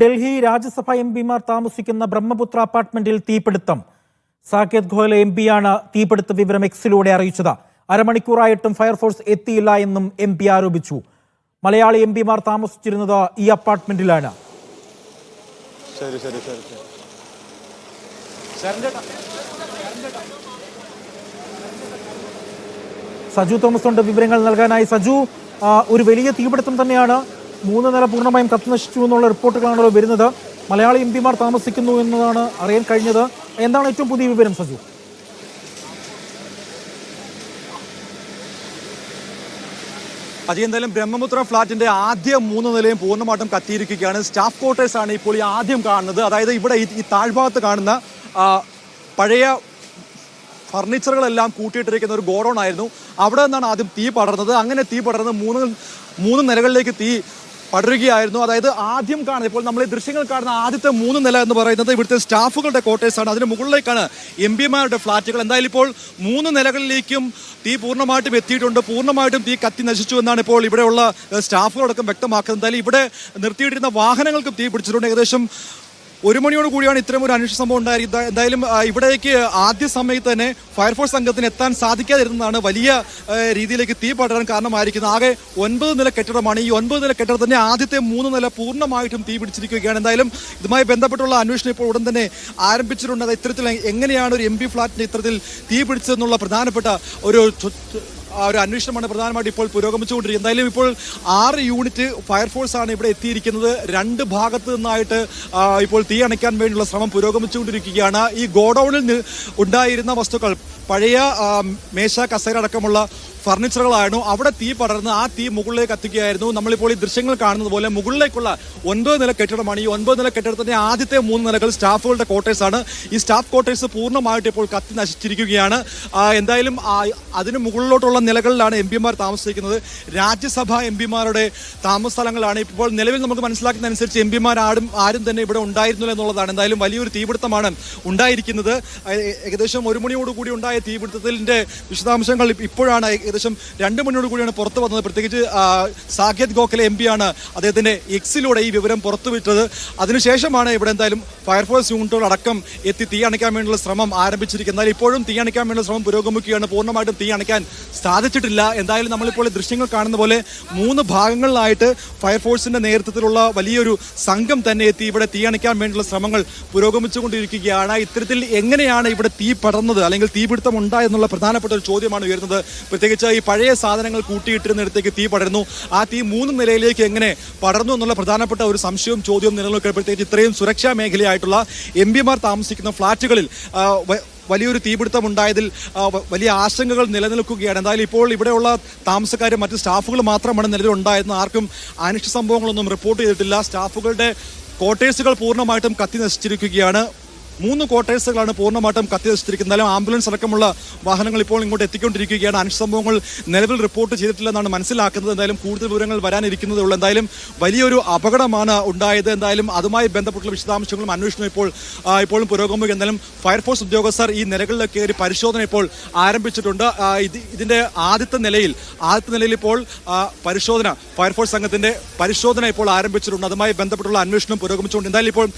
Delhi Rajya Sabha M പിമാർ താമസിക്കുന്ന ബ്രഹ്മപുത്ര അപ്പാർട്ട്മെന്റിൽ തീപിടുത്തം. സാകേത് ഗോയൽ എം പിയാണ് തീപിടുത്ത വിവരം എക്സിലൂടെ അറിയിച്ചത്. അരമണിക്കൂറായിട്ടും ഫയർഫോഴ്സ് എത്തിയില്ല എന്നും എം പി ആരോപിച്ചു. മലയാളി എം പിമാർ താമസിച്ചിരുന്നത് ഈ അപ്പാർട്ട്മെന്റിലാണ്. ശരി ശരി ശരി സജു തോമസ് ഉണ്ട് വിവരങ്ങൾ നൽകാനായി. സജു ഒരു വലിയ തീപിടുത്തം തന്നെയാണ്. മൂന്ന് നില പൂർണമായും കത്തുനശിച്ചു എന്നുള്ള റിപ്പോർട്ടുകളാണല്ലോ വരുന്നത്. മലയാളി എം പിമാർ താമസിക്കുന്നു എന്നതാണ് അറിയാൻ കഴിഞ്ഞത്. എന്താണ് ഏറ്റവും പുതിയ വിവരം സജു? അജയ് എന്തായാലും ബ്രഹ്മപുത്ര ഫ്ളാറ്റിന്റെ ആദ്യ മൂന്ന് നിലയും പൂർണമായിട്ടും കത്തിയിരിക്കുകയാണ്. സ്റ്റാഫ് ക്വാർട്ടേഴ്സ് ആണ് ഇപ്പോൾ ഈ ആദ്യം കാണുന്നത്. അതായത് ഇവിടെ ഈ- താഴ്ഭാഗത്ത് കാണുന്ന പഴയ ഫർണിച്ചറുകളെല്ലാം കൂട്ടിയിട്ടിരിക്കുന്ന ഒരു ഗോഡൗൺ ആയിരുന്നു. അവിടെ നിന്നാണ് ആദ്യം തീ പടർന്നത്. അങ്ങനെ തീ പടർന്ന് മൂന്ന് മൂന്ന് നിലകളിലേക്ക് തീ പടരുകയായിരുന്നു. അതായത് ആദ്യം കാണുന്നത് ഇപ്പോൾ നമ്മൾ ഈ ദൃശ്യങ്ങൾ കാണുന്ന ആദ്യത്തെ മൂന്ന് നില എന്ന് പറയുന്നത് ഇവിടുത്തെ സ്റ്റാഫുകളുടെ കോട്ടേഴ്സാണ് അതിന് മുകളിലേക്കാണ് എം പിമാരുടെ ഫ്ളാറ്റുകൾ എന്തായാലും ഇപ്പോൾ മൂന്ന് നിലകളിലേക്കും തീ പൂർണമായിട്ടും എത്തിയിട്ടുണ്ട്. പൂർണമായിട്ടും തീ കത്തി നശിച്ചു എന്നാണ് ഇപ്പോൾ ഇവിടെയുള്ള സ്റ്റാഫുകളടക്കം വ്യക്തമാക്കുന്നത്. എന്തായാലും ഇവിടെ നിർത്തിയിട്ടിരുന്ന വാഹനങ്ങൾക്കും തീ പിടിച്ചിട്ടുണ്ട്. ഏകദേശം ഒരു മണിയോട് കൂടിയാണ് ഇത്തരം ഒരു അന്വേഷണ സംഭവം ഉണ്ടായത്. എന്തായാലും ഇവിടേക്ക് ആദ്യ സമയത്ത് തന്നെ ഫയർഫോഴ്സ് സംഘത്തിന് എത്താൻ സാധിക്കാതിരുന്നതാണ് വലിയ രീതിയിലേക്ക് തീ പടരാൻ കാരണമായിരിക്കുന്നത്. ആകെ ഒൻപത് നില കെട്ടിടമാണ്. ഈ ഒൻപത് നില കെട്ടിടത്തിന്റെ ആദ്യത്തെ മൂന്ന് നില പൂർണമായിട്ടും തീ പിടിച്ചിരിക്കുകയാണ്. എന്തായാലും ഇതുമായി ബന്ധപ്പെട്ടുള്ള അന്വേഷണം ഇപ്പോൾ ഉടൻ തന്നെ ആരംഭിച്ചിട്ടുണ്ട്. ഇത്തരത്തിൽ എങ്ങനെയാണ് ഒരു എം പി ഫ്ളാറ്റിന് ഇത്തരത്തിൽ തീ പിടിച്ചതെന്നുള്ള പ്രധാനപ്പെട്ട ഒരു ഒരു അന്വേഷണമാണ് പ്രധാനമായിട്ട് ഇപ്പോൾ പുരോഗമിച്ചുകൊണ്ടിരിക്കുന്നത്. എന്തായാലും ഇപ്പോൾ ആറ് യൂണിറ്റ് ഫയർഫോഴ്സ് ആണ് ഇവിടെ എത്തിയിരിക്കുന്നത്. രണ്ട് ഭാഗത്തു നിന്നായിട്ട് ഇപ്പോൾ തീ അണയ്ക്കാൻ വേണ്ടിയുള്ള ശ്രമം പുരോഗമിച്ചുകൊണ്ടിരിക്കുകയാണ്. ഈ ഗോഡൌണിൽ ഉണ്ടായിരുന്ന വസ്തുക്കൾ പഴയ മേശ കസേര അടക്കമുള്ള ഫർണിച്ചറുകളായിരുന്നു. അവിടെ തീ പടർന്ന് ആ തീ മുകളിലേക്ക് എത്തിക്കുകയായിരുന്നു നമ്മളിപ്പോൾ ഈ ദൃശ്യങ്ങൾ കാണുന്നത് പോലെ മുകളിലേക്കുള്ള ഒൻപത് നില കെട്ടിടമാണ്. ഈ ഒൻപത് നില കെട്ടിടത്തിന്റെ ആദ്യത്തെ മൂന്ന് നിലകൾ സ്റ്റാഫുകളുടെ ക്വാർട്ടേഴ്സ് ആണ്. ഈ സ്റ്റാഫ് ക്വാർട്ടേഴ്സ് പൂർണമായിട്ട് ഇപ്പോൾ കത്തി നശിച്ചിരിക്കുകയാണ്. എന്തായാലും അതിന് മുകളിലോട്ടുള്ള നിലകളിലാണ് എം പിമാർ താമസിക്കുന്നത്. രാജ്യസഭ എം പിമാരുടെ താമസ സ്ഥലങ്ങളാണ് ഇപ്പോൾ നിലവിൽ നമുക്ക് മനസ്സിലാക്കുന്നതനുസരിച്ച് എം പിമാർ ആരും ആരും തന്നെ ഇവിടെ ഉണ്ടായിരുന്നില്ല എന്നുള്ളതാണ്. എന്തായാലും വലിയൊരു തീപിടുത്തമാണ് ഉണ്ടായിരിക്കുന്നത്. ഏകദേശം ഒരു മണിയോടുകൂടി ഉണ്ടായ തീപിടുത്തത്തിന്റെ വിശദാംശങ്ങൾ ഇപ്പോഴാണ് ഏകദേശം രണ്ട് മണിയോട് കൂടിയാണ് പുറത്തു വന്നത്. പ്രത്യേകിച്ച് സാകേത് ഗോഖലെ എം പിയാണ് അദ്ദേഹത്തിന്റെ എക്സിലൂടെ ഈ വിവരം പുറത്തുവിട്ടത്. അതിനുശേഷമാണ് ഇവിടെ എന്തായാലും ഫയർഫോഴ്സ് യൂണിറ്റുകൾ അടക്കം എത്തി തീ അണയ്ക്കാൻ വേണ്ടിയുള്ള ശ്രമം ആരംഭിച്ചിരിക്കുന്നത്. എന്നാൽ ഇപ്പോഴും തീ അണയ്ക്കാൻ വേണ്ടിയുള്ള ശ്രമം പുരോഗമിക്കുകയാണ്. പൂർണമായിട്ടും തീ അണയ്ക്കാൻ സാധിച്ചിട്ടില്ല. എന്തായാലും നമ്മളിപ്പോൾ ദൃശ്യങ്ങൾ കാണുന്ന പോലെ മൂന്ന് ഭാഗങ്ങളിലായിട്ട് ഫയർഫോഴ്സിന്റെ നേതൃത്വത്തിലുള്ള വലിയൊരു സംഘം തന്നെ എത്തി ഇവിടെ തീ അണയ്ക്കാൻ വേണ്ടിയുള്ള ശ്രമങ്ങൾ പുരോഗമിച്ചുകൊണ്ടിരിക്കുകയാണ്. ഇത്തരത്തിൽ എങ്ങനെയാണ് ഇവിടെ തീ പടർന്നത് അല്ലെങ്കിൽ തീപിടുത്തം ഉണ്ടായെന്നുള്ള പ്രധാനപ്പെട്ട ഒരു ചോദ്യമാണ് ഉയരുന്നത്. പ്രത്യേകിച്ച് ഈ പഴയ സാധനങ്ങൾ കൂട്ടിയിട്ടിരുന്നിടത്തേക്ക് തീ പടർന്നു ആ തീ മൂന്ന് നിലയിലേക്ക് എങ്ങനെ പടർന്നു എന്നുള്ള പ്രധാനപ്പെട്ട ഒരു സംശയവും ചോദ്യവും നിലനിൽക്കപ്പോഴത്തേക്ക് ഇത്രയും സുരക്ഷാ മേഖലയായിട്ടുള്ള എം പിമാർ താമസിക്കുന്ന ഫ്ളാറ്റുകളിൽ വലിയൊരു തീപിടുത്തം ഉണ്ടായതിൽ വലിയ ആശങ്കകൾ നിലനിൽക്കുകയാണ്. എന്തായാലും ഇപ്പോൾ ഇവിടെയുള്ള താമസക്കാരും മറ്റ് സ്റ്റാഫുകൾ മാത്രമാണ് നിലവിലുണ്ടായിരുന്നത് ആർക്കും അനിഷ്ട സംഭവങ്ങളൊന്നും റിപ്പോർട്ട് ചെയ്തിട്ടില്ല. സ്റ്റാഫുകളുടെ ക്വാർട്ടേഴ്സുകൾ പൂർണമായിട്ടും കത്തി നശിച്ചിരിക്കുകയാണ്. മൂന്ന് ക്വാർട്ടേഴ്സുകളാണ് പൂർണമായിട്ടും കത്തി നശിച്ചിരിക്കുന്നത് എന്നാലും ആംബുലൻസ് അടക്കമുള്ള വാഹനങ്ങൾ ഇപ്പോൾ ഇങ്ങോട്ട് എത്തിക്കൊണ്ടിരിക്കുകയാണ്. അനിഷ്ട സംഭവങ്ങൾ നിലവിൽ റിപ്പോർട്ട് ചെയ്തിട്ടില്ലെന്നാണ് മനസ്സിലാക്കുന്നത്. എന്തായാലും കൂടുതൽ വിവരങ്ങൾ വരാനിരിക്കുന്നതേ ഉള്ളൂ. എന്തായാലും വലിയൊരു അപകടമാണ് ഉണ്ടായത്. എന്തായാലും അതുമായി ബന്ധപ്പെട്ടുള്ള വിശദാംശങ്ങളും അന്വേഷണം ഇപ്പോൾ ഇപ്പോഴും പുരോഗമിക്കുക എന്തായാലും ഫയർഫോഴ്സ് ഉദ്യോഗസ്ഥർ ഈ നിലകളിൽ കയറി പരിശോധന ഇപ്പോൾ ആരംഭിച്ചിട്ടുണ്ട്. ഇത് ഇതിന്റെ ആദ്യത്തെ നിലയിൽ ആദ്യത്തെ നിലയിൽ ഇപ്പോൾ പരിശോധന ഫയർഫോഴ്സ് സംഘത്തിന്റെ പരിശോധന ഇപ്പോൾ ആരംഭിച്ചിട്ടുണ്ട്. അതുമായി ബന്ധപ്പെട്ടുള്ള അന്വേഷണം പുരോഗമിച്ചുകൊണ്ട് എന്തായാലും ഇപ്പോൾ